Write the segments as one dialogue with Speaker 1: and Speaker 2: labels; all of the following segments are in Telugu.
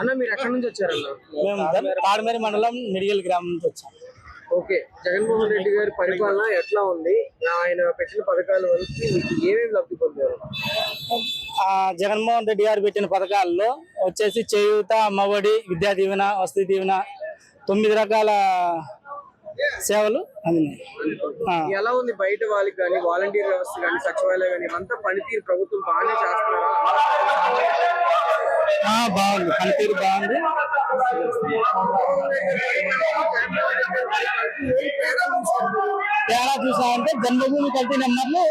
Speaker 1: అన్న మీరు ఎక్కడి నుంచి వచ్చారన్న?
Speaker 2: మేము మండలం నిడిగల్ గ్రామం నుంచి వచ్చాం.
Speaker 1: ఓకే జగన్మోహన్ రెడ్డి గారి పరిపాలన ఎట్లా ఉంది? ఆయన పెట్టిన పథకాల వల్ల మీకు ఏమేమి లబ్ధి పొందారు?
Speaker 2: జగన్మోహన్ రెడ్డి గారు పెట్టిన పథకాల్లో వచ్చేసి చేయూత అమ్మఒడి విద్యా దీవెన వసతి దీవెన తొమ్మిది రకాల సేవలు అందినాయి.
Speaker 1: ఎలా ఉంది బయట వాళ్ళకి కానీ వాలంటీర్ వ్యవస్థ కానీ సచివాలయం కానీ ఇవంతా పనితీరు ప్రభుత్వం బాగానే చేస్తున్నారా?
Speaker 2: బాగుంది. పనితీరు బాగుంది. తేడా చూసామంటే జన్మభూమి కల్తీ నెంబర్లు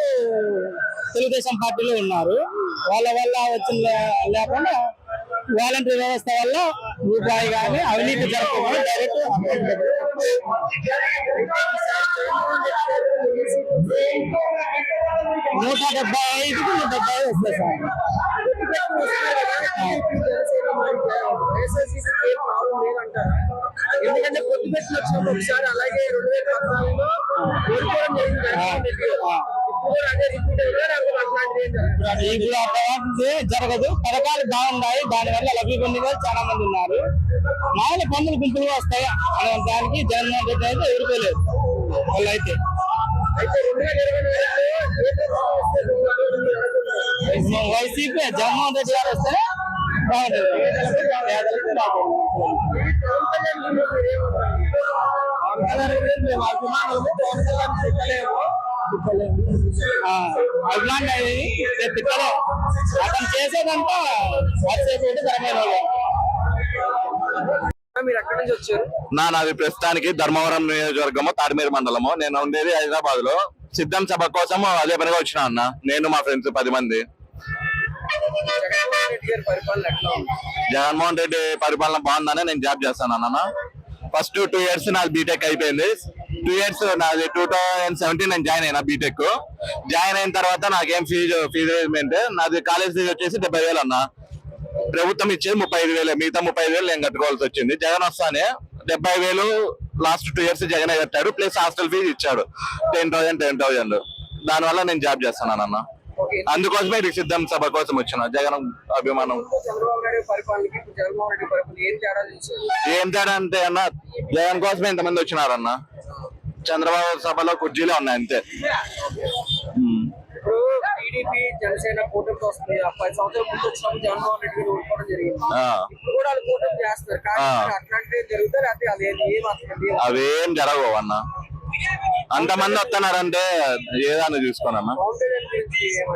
Speaker 2: తెలుగుదేశం పార్టీలో ఉన్నారు. వాళ్ళ వల్ల వచ్చిన లేకుండా వాలంటీర్ వ్యవస్థ వల్ల రూపాయి కానీ అవినీతి జరగకుండా డైరెక్ట్ నూట డెబ్బై ఐదుకు డెబ్బై ఐదు వస్తాయి సార్.
Speaker 1: వైఎస్ఆర్సీపీకి ఏం ప్రాబ్లం లేదంటారా ఎందుకంటే పొద్దు పెట్టిన వచ్చినప్పుడు ఒకసారి అలాగే రెండు వేల పద్నాలుగులో ఓడిపోవడం జరిగింది. జగన్మోహన్ రెడ్డి గారు. ఇప్పుడు కూడా అదే రిపీట్ అవుతుందా లేకపోతే అట్లాంటిది ఏం జరగదు
Speaker 2: ఇప్పుడు అట్లాంటిది జరగదు. పథకాలు బాగున్నాయి. దాని వల్ల లబ్ధి పొందిన వాళ్ళు చాలా మంది ఉన్నారు. మామూలు పన్నులు గుంపులు వస్తాయి? అనే దానికి జగన్మోహన్ రెడ్డి అయితే ఎదుర్కోలేదు వాళ్ళు అయితే వైసీపీ జగన్మోహన్ రెడ్డి గారు వస్తే అట్లాంటి తిట్టలే. అతను చేసేదంతా వచ్చేసేది ధరమైన
Speaker 3: నా నాది ప్రస్తుతానికి ధర్మవరం నియోజకవర్గము తాడిమేరు మండలము. నేను ఉండేది హైదరాబాద్లో సిద్ధం సభ కోసం అదే పనిగా వచ్చిన అన్న. నేను మా ఫ్రెండ్స్ పది మంది.
Speaker 1: జగన్మోహన్ రెడ్డి పరిపాలన
Speaker 3: బాగుందని నేను జాబ్ చేస్తాను అన్న ఫస్ట్ టూ ఇయర్స్ నాది బీటెక్ అయిపోయింది. టూ ఇయర్స్ నాది టూ థౌసండ్ సెవెంటీన్ నేను జాయిన్ అయినా బీటెక్ జాయిన్ అయిన తర్వాత నాకేం ఫీజు ఫీజు పేమెంట్ నాది కాలేజ్ ఫీజు వచ్చేసి డెబ్బై వేలు అన్న. ప్రభుత్వం ఇచ్చేది ముప్పై ఐదు వేలు మిగతా ముప్పై ఐదు వేలు నేను కట్టుకోవాల్సి వచ్చింది. జగన్ వస్తానే డెబ్బై వేలు లాస్ట్ టూ ఇయర్స్ జగన్ కట్టాడు ప్లస్ హాస్టల్ ఫీజు ఇచ్చాడు. టెన్ థౌసండ్ టెన్ థౌసండ్ దానివల్ల నేను జాబ్ చేస్తున్నాను అన్న అందుకోసమే సిద్ధం సభ కోసం వచ్చిన. జగన్ అభిమానం.
Speaker 1: ఏం తేడా
Speaker 3: అంటే అన్న జగన్ కోసమే ఇంతమంది వచ్చినారన్న. చంద్రబాబు సభలో కుర్చీలే ఉన్నాయి అంతే.
Speaker 1: టీడీపీ జనసేన కూటమికి వస్తుంది పది సంవత్సరాల ముందు వచ్చినప్పుడు జగన్మోహన్ రెడ్డి గారు ఓడిపోవడం జరిగింది. ఇప్పుడు కూడా వాళ్ళు కూటమి చేస్తారు. కానీ అట్లాంటివి జరుగుతారు లేకపోతే అది ఏం అసలు.
Speaker 3: అవేం జరగవు అన్న. అంతమంది వస్తున్నారంటే ఏదన్నా చూసుకోనన్న?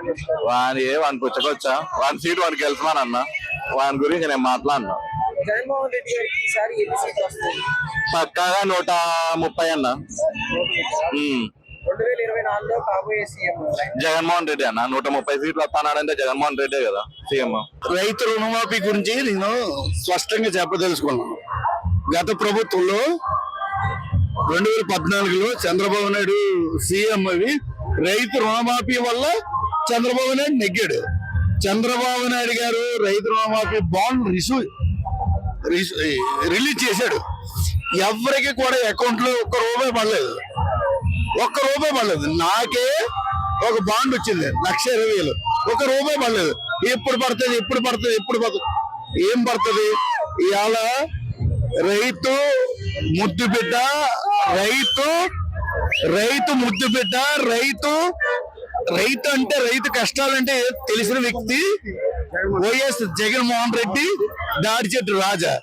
Speaker 1: చెప్తారు?
Speaker 3: వాని ఏ వాని పుచ్చకొచ్చా వాని సీట్ వానికి వెళ్తున్నానన్న వాని గురించి నేను మాట్లాడను.
Speaker 1: జగన్మోహన్ రెడ్డి గారికి ఈసారి ఎన్ని సీట్లు వస్తాయి?
Speaker 3: పక్కాగా నూట ముప్పై అన్న.
Speaker 1: రెండు వేల ఇరవై నాలుగులో కాబోయే సీఎం
Speaker 3: జగన్మోహన్ రెడ్డి అన్న. నూట ముప్పై సీట్లు వస్తున్నాడంటే జగన్మోహన్ రెడ్డే కదా సీఎం.
Speaker 4: రైతు రుణమాఫీ గురించి నేను స్పష్టంగా చెప్పదలుచుకున్నాను. గత ప్రభుత్వంలో రెండు వేల పద్నాలుగులో చంద్రబాబు నాయుడు సీఎం అవి. రైతు రుణమాఫీ వల్ల చంద్రబాబు నాయుడు నెగ్గాడు. చంద్రబాబు నాయుడు గారు రైతు రుణమాఫీ బాండ్ రిసూ రిస్- రిలీజ్ చేశాడు. ఎవరికి కూడా అకౌంట్లో ఒక్క రూపాయి పడలేదు. ఒక్క రూపాయి పడలేదు. నాకే ఒక బాండ్ వచ్చింది. లక్ష ఇరవై వేలు. ఒక రూపాయి పడలేదు. ఎప్పుడు పడుతుంది ఎప్పుడు పడుతుంది ఎప్పుడు పడుతుంది. ఏం పడుతుంది? ఇవాళ రైతు ముద్దు బిడ్డ రైతు రైతు ముద్దు బిడ్డ రైతు రైతు అంటే రైతు కష్టాలంటే తెలిసిన వ్యక్తి వైఎస్ జగన్మోహన్ రెడ్డి దాడిచెట్టు రాజా.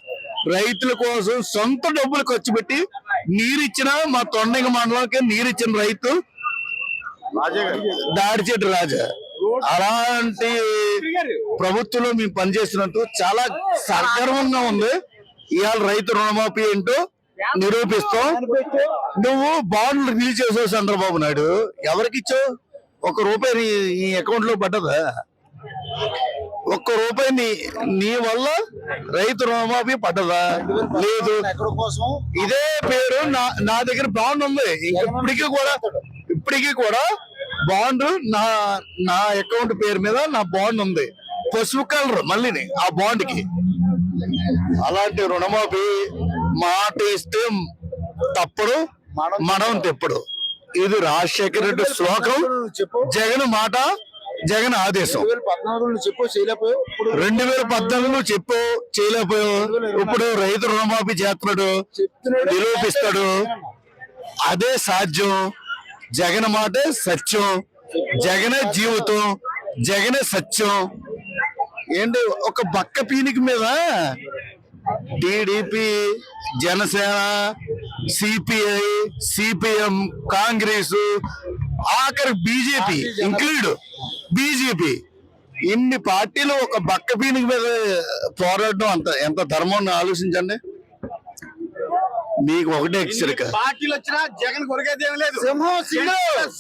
Speaker 4: రైతుల కోసం సొంత డబ్బులు ఖర్చు పెట్టి నీరిచ్చిన మా తొండంగ మండలానికి నీరిచ్చిన రైతు దాడిచెట్టు రాజా. అలాంటి ప్రభుత్వంలో మేము పనిచేస్తున్నట్టు చాలా సగర్వంగా ఉంది. ఇవాళ రైతు రుణమాఫీ ఏంటో నిరూపిస్తాం. నువ్వు బాండ్లు రిలీజ్ చేసావు చంద్రబాబు నాయుడు ఎవరికి ఇచ్చావు? ఒక రూపాయి నీ అకౌంట్లో పడ్డదా? ఒక్క రూపాయి నీ నీ వల్ల రైతు రుణమాఫీ పడ్డదా? లేదు. ఇదే పేరు నా నా దగ్గర బాండ్ ఉంది. ఇప్పటికీ కూడా ఇప్పటికీ కూడా బాండ్ నా నా అకౌంట్ పేరు మీద నా బాండ్ ఉంది. పసుపు కలర్ మళ్ళీ ఆ బాండ్కి అలాంటి రుణమాఫీ మాట ఇస్తే తప్పుడు మనం తెప్పుడు. ఇది రాజశేఖర రెడ్డి శ్లోకం. జగన్ మాట జగన్ ఆదేశం.
Speaker 1: రెండు వేల పద్నాలుగులో చెప్పు చేయలేకపోయావు? ఇప్పుడు
Speaker 4: రైతు రుణమాఫీ చేస్తున్నాడు నిరూపిస్తాడు. అదే సాధ్యం. జగన్ మాట సత్యం. జగనే జీవితం. జగనే సత్యం. ఏంటి ఒక బక్క పీనికి మీద TDP Janasena CPI CPM Congress ఆఖరి బీజేపీ ఇంక్లూడ్. బీజేపీ. ఇన్ని పార్టీలు ఒక బక్క పీనికి మీద పోరాడడం అంత ఎంత ధర్మం ఆలోచించండి. మీకు ఒకటే హెచ్చరిక.
Speaker 5: పార్టీలు వచ్చినా జగన్ కొరిగేది ఏం లేదు.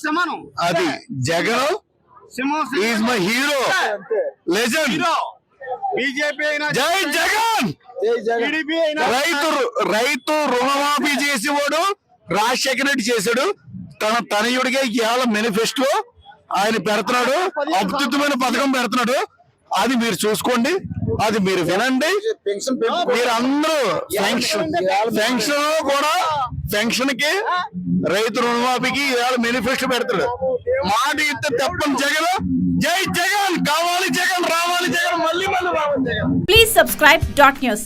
Speaker 1: సింహం
Speaker 4: అది జగన్.
Speaker 5: సింహం
Speaker 4: is my hero legend
Speaker 5: BJP అయినా
Speaker 4: జై జగన్. రైతు రైతు రుణమాఫీ చేసేవాడు రాజశేఖర రెడ్డి చేశాడు. తన తనయుడిగా ఇవాళ మేనిఫెస్టో ఆయన పెడుతున్నాడు అద్భుతమైన పథకం పెడుతున్నాడు. అది మీరు చూసుకోండి అది మీరు వినండి. మీరు అందరూ పెన్షన్ పెన్షన్ కూడా పెన్షన్కి రైతు రుణమాఫీకి ఇవాళ మేనిఫెస్టో పెడతాడు. మాట ఇస్తే తప్పని జగన్ జై జగన్ కావాలి జగన్ రావాలి జగన్ మళ్ళీ మళ్ళీ రావాలి Jagan.
Speaker 6: Please subscribe dot news.